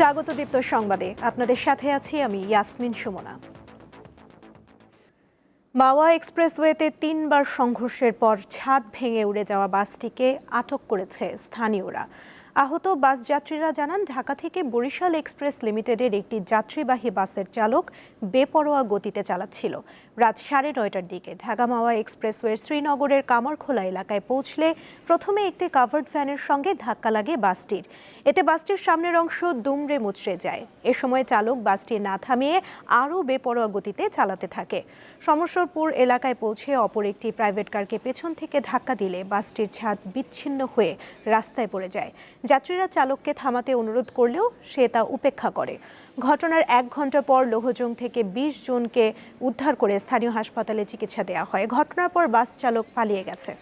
স্বাগত দীপ্ত সংবাদে। আপনাদের সাথে আছি আমি ইয়াসমিন সুমনা। মাওয়া এক্সপ্রেসওয়েতে তিনবার সংঘর্ষের পর ছাদ ভেঙে উড়ে যাওয়া বাসটিকে আটক করেছে স্থানীয়রা। আহত বাস যাত্রীরা জানান, ঢাকা থেকে বরিশাল এক্সপ্রেস লিমিটেডের একটি যাত্রীবাহী বাসের চালক বেপরোয়া গতিতে চালাচ্ছিল। রাত সাড়ে নয়টার দিকে ঢাকা মাওয়া এক্সপ্রেসওয়ের শ্রীনগরের কামারখোলা এলাকায় পৌঁছলে প্রথমে একটি কাভার্ড ভ্যানের সঙ্গে ধাক্কা লাগে বাসটির। এতে বাসটির সামনের অংশ দুমড়ে মুচড়ে যায়। এ সময় চালক বাসটি না থামিয়ে আরও বেপরোয়া গতিতে চালাতে থাকে। সমস্বরপুর এলাকায় পৌঁছে অপর একটি প্রাইভেট কারকে পেছন থেকে ধাক্কা দিলে বাসটির ছাদ বিচ্ছিন্ন হয়ে রাস্তায় পড়ে যায়। যাত্রীরা চালককে থামাতে অনুরোধ করলেও সে তা উপেক্ষা করে। ঘটনার এক ঘণ্টা পর লোহজং থেকে ২০ জনকে উদ্ধার করে স্থানীয় হাসপাতালে চিকিৎসা দেওয়া হয়। ঘটনার পর বাস চালক পালিয়ে গেছে।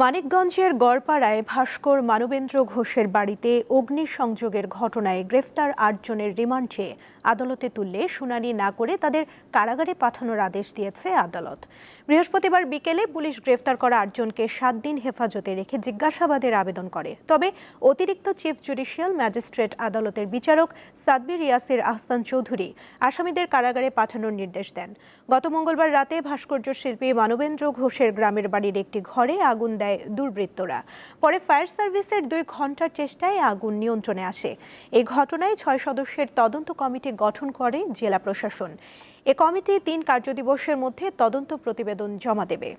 মানিকগঞ্জের গড়পাড়ায় ভাস্কর মানবেন্দ্র ঘোষের বাড়িতে অগ্নিসংযোগের ঘটনায় গ্রেফতার আটজনের রিমান্ড চেয়ে আদালতে তুললে শুনানি না করে তাদের কারাগারে পাঠানোর আদেশ দিয়েছে আদালত। বৃহস্পতিবার বিকেলে পুলিশ গ্রেফতার করা আটজনকে সাত দিন হেফাজতে রেখে জিজ্ঞাসাবাদের আবেদন করে। তবে অতিরিক্ত চিফ জুডিশিয়াল ম্যাজিস্ট্রেট আদালতের বিচারক সাদবির ইয়াসির আহসান চৌধুরী আসামিদের কারাগারে পাঠানোর নির্দেশ দেন। গত মঙ্গলবার রাতে ভাস্কর্য শিল্পী মানবেন্দ্র ঘোষের গ্রামের বাড়ির একটি ঘরে আগুন দেয় দুর্বৃত্তরা। পরে ফায়ার সার্ভিসের দুই ঘণ্টার চেষ্টায় আগুন নিয়ন্ত্রণে আসে। এই ঘটনায় ছয় সদস্যের তদন্ত কমিটি গঠন করে জেলা প্রশাসন। এ কমিটি তিন কার্যদিবসের মধ্যে তদন্ত প্রতিবেদন জমা দেবে।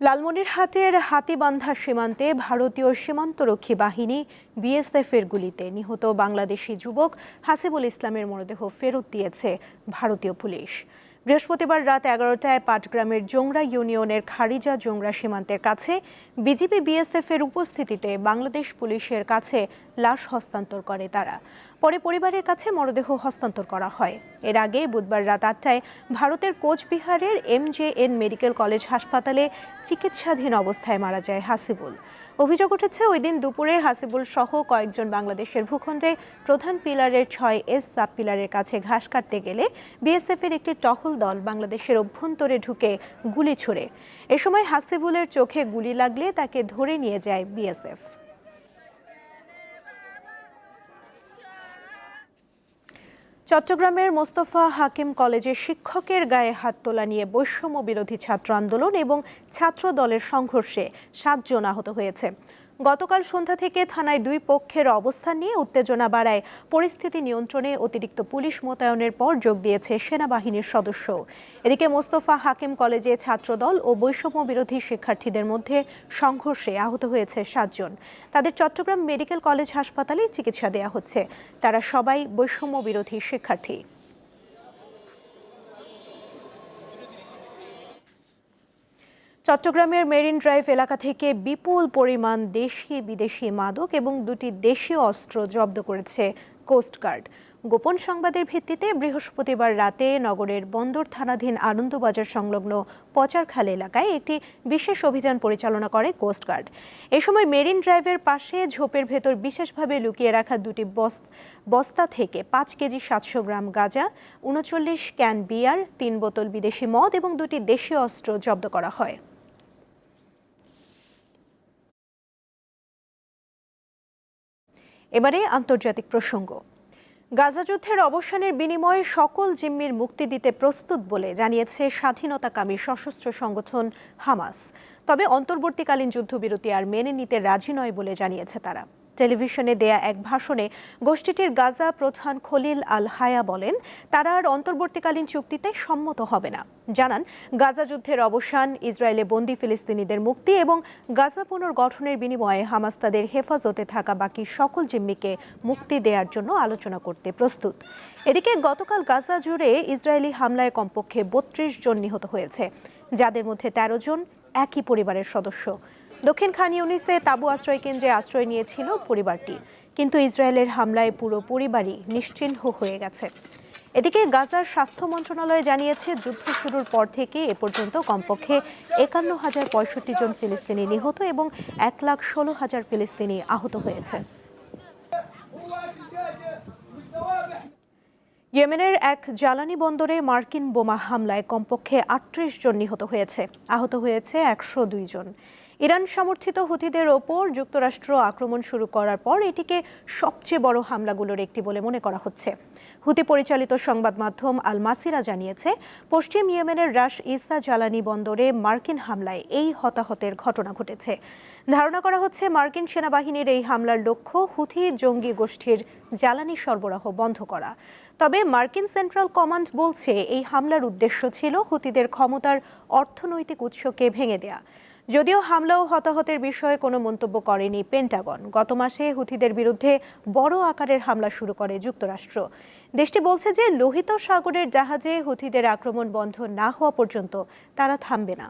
লালমনিরহাটের হাতিবান্ধা সীমান্তে ভারতীয় সীমান্তরক্ষী বাহিনী বিএসএফ এর গুলিতে নিহত বাংলাদেশি যুবক হাসিবুল ইসলামের মরদেহ ফেরত দিয়েছে ভারতীয় পুলিশ। বৃহস্পতিবার রাত এগারোটায় পাটগ্রামের জোংরা ইউনিয়নের খারিজা জোংরা সীমান্তের কাছে বিজিবি বিএসএফ এর উপস্থিতিতে বাংলাদেশ পুলিশের কাছে লাশ হস্তান্তর করে তারা। পরে পরিবারের কাছে মরদেহ হস্তান্তর করা হয়। এর আগে বুধবার রাত আটটায় ভারতের কোচবিহারের এমজেএন মেডিকেল কলেজ হাসপাতালে চিকিৎসাধীন অবস্থায় মারা যায় হাসিবুল। অভিযোগ উঠেছে, ওই দিন দুপুরে হাসিবুল সহ কয়েকজন বাংলাদেশের ভূখণ্ডে প্রধান পিলারের ছয় এস সাব পিলারের কাছে ঘাস কাটতে গেলে বিএসএফ এর একটি টহল দল বাংলাদেশের অভ্যন্তরে ঢুকে গুলি ছুড়ে। এ সময় হাসিবুলের চোখে গুলি লাগলে তাকে ধরে নিয়ে যায় বিএসএফ। চট্টগ্রামের মোস্তফা হাকিম কলেজে শিক্ষকের গায়ে হাত তোলা নিয়ে বৈষম্য বিরোধী ছাত্র আন্দোলন এবং ছাত্র দলের সংঘর্ষে সাতজন আহত হয়েছে। গতকাল সন্ধ্যা থেকে থানায় দুই পক্ষের অবস্থান নিয়ে উত্তেজনা বাড়ায়। পরিস্থিতি নিয়ন্ত্রণে অতিরিক্ত পুলিশ মোতায়েনের পর যোগ দিয়েছে সেনাবাহিনীর সদস্য। এদিকে মোস্তফা হাকিম কলেজে ছাত্রদল ও বৈষম্য বিরোধী শিক্ষার্থীদের মধ্যে সংঘর্ষে আহত হয়েছে সাতজন। তাদের চট্টগ্রাম মেডিকেল কলেজ হাসপাতালে চিকিৎসা দেওয়া হচ্ছে। তারা সবাই বৈষম্য বিরোধী শিক্ষার্থী। চট্টগ্রামের মেরিন ড্রাইভ এলাকা থেকে বিপুল পরিমাণ দেশি বিদেশি মাদক এবং দুটি দেশীয় অস্ত্র জব্দ করেছে কোস্টগার্ড গোপন সংবাদের ভিত্তিতে বৃহস্পতিবার রাতে নগরের বন্দর থানাধীন আনন্দবাজার সংলগ্ন পচারখাল এলাকায় একটি বিশেষ অভিযান পরিচালনা করে কোস্টগার্ড এ সময় মেরিন ড্রাইভের পাশে ঝোপের ভেতর বিশেষভাবে লুকিয়ে রাখা দুটি বস্তা থেকে পাঁচ কেজি সাতশো গ্রাম গাঁজা, উনচল্লিশ ক্যান বিয়ার, তিন বোতল বিদেশি মদ এবং দুটি দেশীয় অস্ত্র জব্দ করা হয়। এবারে আন্তর্জাতিক প্রসঙ্গ। গাজা যুদ্ধের অবসানের বিনিময়ে সকল জিম্মির মুক্তি দিতে প্রস্তুত বলে জানিয়েছে স্বাধীনতাকামী সশস্ত্র সংগঠন হামাস। তবে অন্তর্বর্তীকালীন যুদ্ধবিরতি আর মেনে নিতে রাজি নয় বলে জানিয়েছে তারা। টেলিভিশনে দেয়া এক ভাষণে গোষ্ঠীটির গাজা প্রধান খলিল আল হায়া বলেন, তারা আর অন্তর্বর্তীকালীন চুক্তিতে সম্মত হবে না। জানান, গাজা যুদ্ধের অবসান, ইসরায়েলে বন্দি ফিলিস্তিনিদের মুক্তি এবং গাজা পুনর্গঠনের বিনিময়ে হামাস তাদের হেফাজতে থাকা বাকি সকল জিম্মিকে মুক্তি দেওয়ার জন্য আলোচনা করতে প্রস্তুত। এদিকে, গতকাল গাজা জুড়ে ইসরায়েলি হামলায় কমপক্ষে বত্রিশ জন নিহত হয়েছে, যাদের মধ্যে ১৩ জন একই পরিবারের সদস্য। দক্ষিণ খান ইউনিসে তাবু আশ্রয় কেন্দ্রে আশ্রয় নিয়েছিল পরিবারটি। কিন্তু ইসরায়েলের হামলায় পুরো পরিবারই নিশ্চিহ্ন হয়ে গেছে। এদিকে গাজার স্বাস্থ্য মন্ত্রণালয় জানিয়েছে, যুদ্ধ শুরুর পর থেকে এ পর্যন্ত কমপক্ষে একান্ন হাজার পঁয়ষট্টি জন ফিলিস্তিনি নিহত এবং এক লাখ ষোলো হাজার ফিলিস্তিনি আহত হয়েছে। ইয়েমেনের এক জ্বালানি বন্দরে মার্কিন বোমা হামলায় কমপক্ষে আটত্রিশ জন নিহত হয়েছে। আহত হয়েছে একশো দুই জন। ইরান সমর্থিত হুথিদের ওপর যুক্তরাষ্ট্র আক্রমণ শুরু করার পর এটিকে সবচেয়ে বড় হামলাগুলোর একটি বলে মনে করা হচ্ছে। হুতি পরিচালিত সংবাদ মাধ্যম আল মাসিরা জানিয়েছে, পশ্চিম ইয়েমেনের রাশ ইসা জ্বালানি বন্দরে মার্কিন হামলায় এই হতাহতের ঘটনা ঘটেছে। ধারণা করা হচ্ছে, মার্কিন সেনাবাহিনীর এই হামলার লক্ষ্য হুথি জঙ্গি গোষ্ঠীর জ্বালানি সরবরাহ বন্ধ করা। তবে মার্কিন সেন্ট্রাল কমান্ড বলছে, এই হামলার উদ্দেশ্য ছিল হুতিদের ক্ষমতার অর্থনৈতিক উৎসকে ভেঙে দেয়া। যদিও হামলা ও হতাহতের বিষয়ে কোনো মন্তব্য করেনি পেন্টাগন। গত মাসে হুথিদের বিরুদ্ধে বড় আকারের হামলা শুরু করে যুক্তরাষ্ট্র। দেশটি বলছে যে লোহিত সাগরের জাহাজে হুথিদের আক্রমণ বন্ধ না হওয়া পর্যন্ত তারা থামবে না।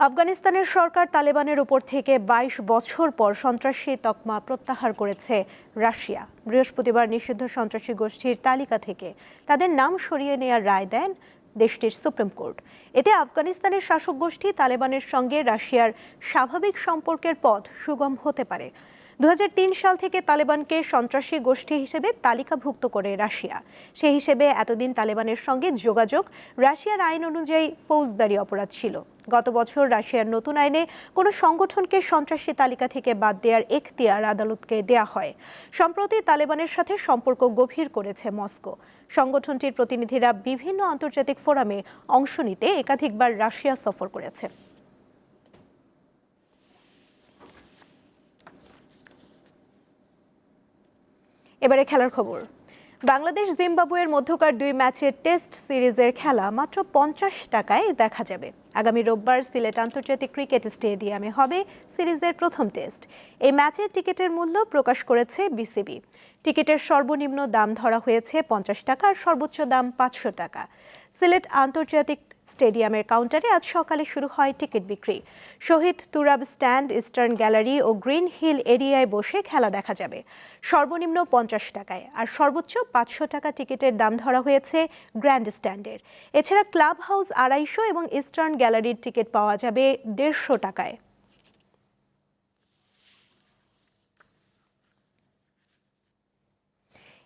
আফগানিস্তানের সরকার তালেবানের উপর থেকে ২২ বছর পর সন্ত্রাসী তকমা প্রত্যাহার করেছে রাশিয়া। বৃহস্পতিবার নিষিদ্ধ সন্ত্রাসী গোষ্ঠীর তালিকা থেকে তাদের নাম সরিয়ে নেওয়ার রায় দেন দেশটির সুপ্রিম কোর্ট। এতে আফগানিস্তানের শাসক গোষ্ঠী তালেবানের সঙ্গে রাশিয়ার স্বাভাবিক সম্পর্কের পথ সুগম হতে পারে। দু হাজার তিন সাল থেকে তালেবানকে সন্ত্রাসী গোষ্ঠী হিসেবে তালিকাভুক্ত করে রাশিয়া। সেই হিসেবে এতদিন তালেবানের সঙ্গে যোগাযোগ, রাশিয়ার আইন অনুযায়ী ফৌজদারি অপরাধ ছিল। গত বছর রাশিয়ার নতুন আইনে কোনো সংগঠনকে সন্ত্রাসী তালিকা থেকে বাদ দেওয়ার এখতিয়ার আদালতকে দেয়া হয়। সম্প্রতি তালেবানের সাথে সম্পর্ক গভীর করেছে মস্কো। সংগঠনটির প্রতিনিধিরা বিভিন্ন আন্তর্জাতিক ফোরামে অংশ নিতে একাধিকবার রাশিয়া সফর করেছে। এবারে খেলার খবর। বাংলাদেশ জিম্বাবুয়ের মধ্যকার দুই ম্যাচের টেস্ট সিরিজের খেলা মাত্র পঞ্চাশ টাকায় দেখা যাবে। আগামী রোববার সিলেট আন্তর্জাতিক ক্রিকেট স্টেডিয়ামে হবে সিরিজের প্রথম টেস্ট। এই ম্যাচের টিকিটের মূল্য প্রকাশ করেছে বিসিবি। টিকিটের সর্বনিম্ন দাম ধরা হয়েছে পঞ্চাশ টাকা আর সর্বোচ্চ দাম পাঁচশো টাকা। সিলেট আন্তর্জাতিক স্টেডিয়ামের কাউন্টারে আজ সকালে শুরু হয় টিকিট বিক্রি। Shaheed Turab stand, eastern gallery ও গ্রিন হিল এরিয়ায় বসে খেলা দেখা যাবে। সর্বনিম্ন পঞ্চাশ টাকায়। আর সর্বোচ্চ পাঁচশো টাকা টিকিটের দাম ধরা হয়েছে গ্র্যান্ড স্ট্যান্ডের। এছাড়া ক্লাব হাউস আড়াইশো এবং ইস্টার্ন গ্যালারির টিকিট পাওয়া যাবে দেড়শো টাকায়।